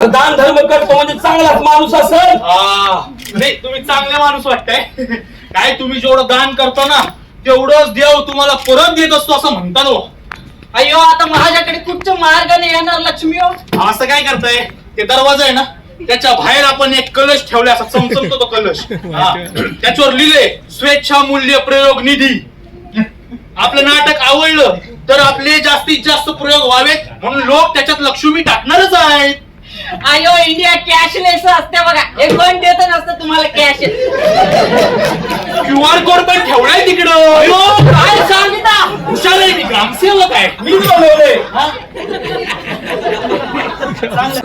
दान धर्म करतो म्हणजे चांगलाच माणूस असेल. नाही तुम्ही चांगले माणूस वाटताय. काय तुम्ही जेवढं दान करता ना तेवढंच देव तुम्हाला परत देत असतो असं म्हणता ना अय्यो आता माझ्याकडे कुठच्या मार्गाने येणार लक्ष्मी हो. असं काय करताय? ते दरवाजा आहे ना त्याच्या बाहेर आपण एक कलश ठेवला असा चमचमतो तो कलश. हा. त्याच्यावर लिहिले स्वेच्छा मूल्य प्रयोग निधी. आपलं नाटक आवडलं तर आपले जास्तीत जास्त प्रयोग व्हावेत म्हणून लोक त्याच्यात लक्ष्मी टाकणारच आहेत. अयो इंडिया कॅशलेस असते बघा. एक पण देत नसतं तुम्हाला कॅश क्यू आर कोड पण ठेवलाय तिकडं. काय सांगिता हुशार आहे मी ग्रामसेवक आहे मी बोलवले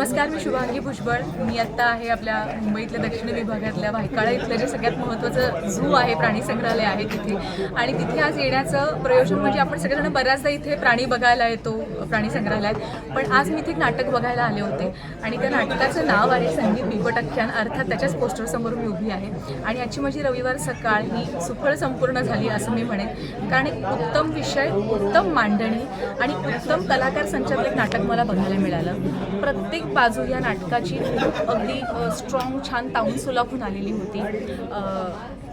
नमस्कार मी शुभांगी भुजबळ. मी आत्ता आहे आपल्या मुंबईतल्या दक्षिण विभागातल्या भायकाळा इथलं जे सगळ्यात महत्त्वाचं झू आहे प्राणी संग्रहालय आहे तिथे. आणि तिथे आज येण्याचं प्रयोजन म्हणजे आपण सगळेजण बऱ्याचदा इथे प्राणी बघायला येतो प्राणी संग्रहालयात. पण आज मी इथे नाटक बघायला आले होते. आणि त्या नाटकाचं नाव आहे संगीत बिपटख्यान अर्थात त्याच्याच पोस्टरसमोर मी उभी आहे. आणि आजची माझी रविवार सकाळ ही सुफळ संपूर्ण झाली असं मी म्हणेन. कारण एक उत्तम विषय उत्तम मांडणी आणि उत्तम कलाकार संचालित नाटक मला बघायला मिळालं. प्रत्येक बाजू या नाटकाची अगदी स्ट्रॉंग छान ताऊन सुलाखून आलेली होती.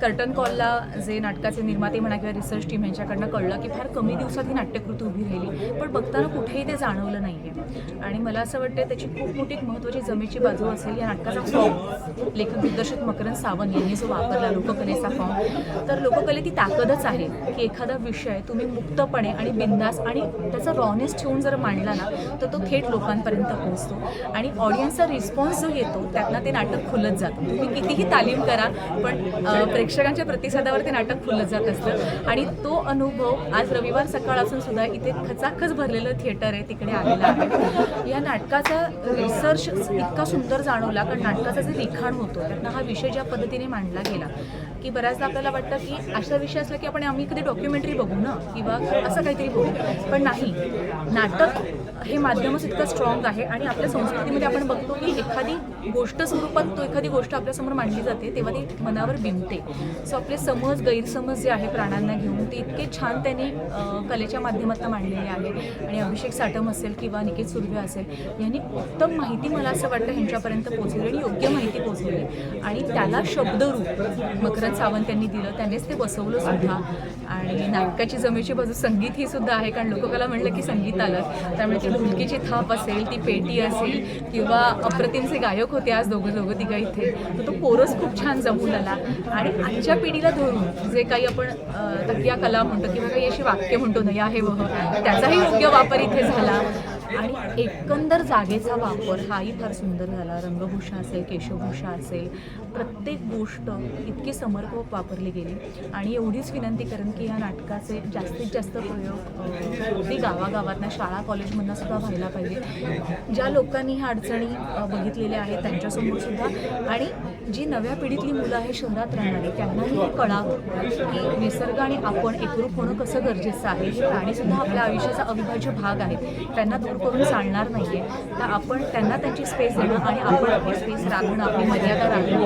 कर्टन कॉलला जे नाटकाचे निर्माते म्हणा किंवा रिसर्च टीम यांच्याकडनं कळलं की फार कमी दिवसात ही नाट्यकृती उभी राहिली. पण बघताना कुठेही ते जाणवलं नाही आहे आणि मला असं वाटतं त्याची खूप मोठी महत्त्वाची जमेची बाजू असेल या नाटकाचा फॉर्म लेखक दिग्दर्शक मकरंद सावंत यांनी जो वापरला लोककलेचा फॉर्म तर लोककले ती ताकदच आहे की एखादा विषय तुम्ही मुक्तपणे आणि बिंदास आणि त्याचा रॉनेस ठेवून जर मांडला ना तर तो थेट लोकांपर्यंत पोहोचतो. आणि ऑडियन्सचा रिस्पॉन्स जो येतो त्यातनं ते नाटक खुलत जातं. तुम्ही कितीही तालीम करा पण प्रेक्षकांच्या प्रतिसादावर ते नाटक खुलत जात असतं. आणि तो अनुभव आज रविवार सकाळ असून सुद्धा इथे खचाखच भरलेलं थिएटर आहे तिकडे आलेलं आहे. या नाटकाचा रिसर्च इतका सुंदर जाणवला कारण नाटकाचं जे लिखाण होतं त्यातनं हा विषय ज्या पद्धतीने मांडला गेला की बऱ्याचदा आपल्याला वाटतं की अशा विषय असला की आपण आम्ही कधी डॉक्युमेंटरी बघू ना किंवा असं काहीतरी बघू. पण नाही. नाटक हे माध्यमच इतकं स्ट्रॉंग आहे आणि आपल्या संस्कृती संस्कृतीमध्ये आपण बघतो की एखादी गोष्ट स्वरूपात तो एखादी गोष्ट आपल्यासमोर मांडली जाते तेव्हा ती मनावर बिंबते. सो आपले समज गैरसमज जे आहे प्राण्यांना घेऊन ते इतके छान त्यांनी कलेच्या माध्यमातून मांडलेले आहे. आणि अभिषेक साटम असेल किंवा निकेत सुर्वे असेल यांनी उत्तम माहिती मला असं वाटतं ह्यांच्यापर्यंत पोहोचवली आणि योग्य माहिती पोहोचवली. आणि त्याला शब्दरूप मकरंद सावंत यांनी दिलं. त्यांनीच ते बसवलं सुद्धा. आणि नाटकाची जमेची बाजू संगीत ही सुद्धा आहे कारण लोककला म्हणलं की संगीत आलं. त्यामुळे ती ढुलकीची थाप असेल ती पेटी असेल किंवा अप्रतिमचे गायक होते आज दोघं दोघं तिघं इथे. तर तो कोरस खूप छान जमून आला. आणि आजच्या पिढीला धरून जे काही आपण तकिया कला म्हणतो किंवा काही अशी वाक्य म्हणतो नया हे वह त्याचाही योग्य वापर इथे झाला. आणि एकंदर जागेचा वापर हाही फार सुंदर झाला. रंगभूषा असेल केशभूषा असेल प्रत्येक गोष्ट इतकी समर्पक वापरली गेली. आणि एवढीच विनंती करेन की या नाटकाचे जास्तीत जास्त प्रयोग अगदी गावागावातनं शाळा कॉलेजमधनं सुद्धा व्हायला पाहिजे. ज्या लोकांनी ह्या अडचणी बघितलेल्या आहेत त्यांच्यासमोर सुद्धा आणि जी नव्या पिढीतली मुलं आहे शहरात राहणारी त्यांनाही हे कळावं की निसर्ग आणि आपण एकरूप होणं कसं गरजेचं आहे. हे प्राणीसुद्धा आपल्या आयुष्याचा अविभाज्य भाग आहे. त्यांना दूर करून चालणार नाही आहे तर आपण त्यांना त्यांची स्पेस देणं आणि आपण आपली स्पेस राखणं आपली मर्यादा राखणं हे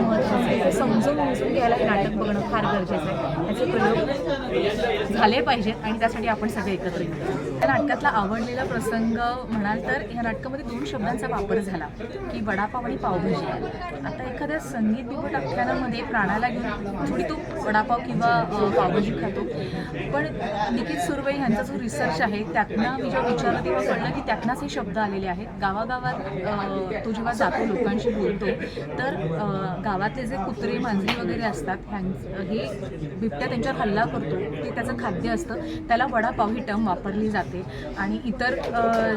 महत्त्वाचं आहे समजून उमजून घ्यायला हे नाटक बघणं फार गरजेचं आहे. त्याचे प्रयोग झाले पाहिजेत आणि त्यासाठी आपण सगळे एकत्र येऊ. या नाटकातला आवडलेला प्रसंग म्हणाल तर या नाटकामध्ये दोन शब्दांचा वापर झाला की वडापाव आणि पावभाजी. आता एखाद्या संगीत बिपट आख्यानामध्ये प्राणाला घेऊन थोडी तो वडापाव किंवा पावभाजी खातो. पण निखिल सुर्वे यांचा जो रिसर्च आहे त्यातनं मी जेव्हा विचारलं तेव्हा कळलं की त्यातनाच हे शब्द आलेले आहेत. गावागावात तो जेव्हा जातो लोकांशी बोलतो तर गावातले जे कुत्रे मांजरी वगैरे असतात हे बिबट्या त्यांच्यावर हल्ला करतो. ते त्याचं खाद्य असतं. त्याला वडापाव ही टर्म वापरली जाते. आणि इतर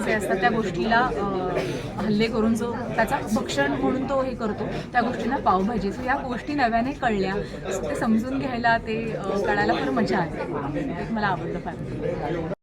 जे असतात त्या गोष्टीला हल्ले करून जो त्याचा भक्षण म्हणून तो हे करतो त्या गोष्टीला पावभाजी. सो या गोष्टी नव्याने कळल्या. ते समजून घ्यायला ते कळायला फार मजा आली. मला आवडलं फार.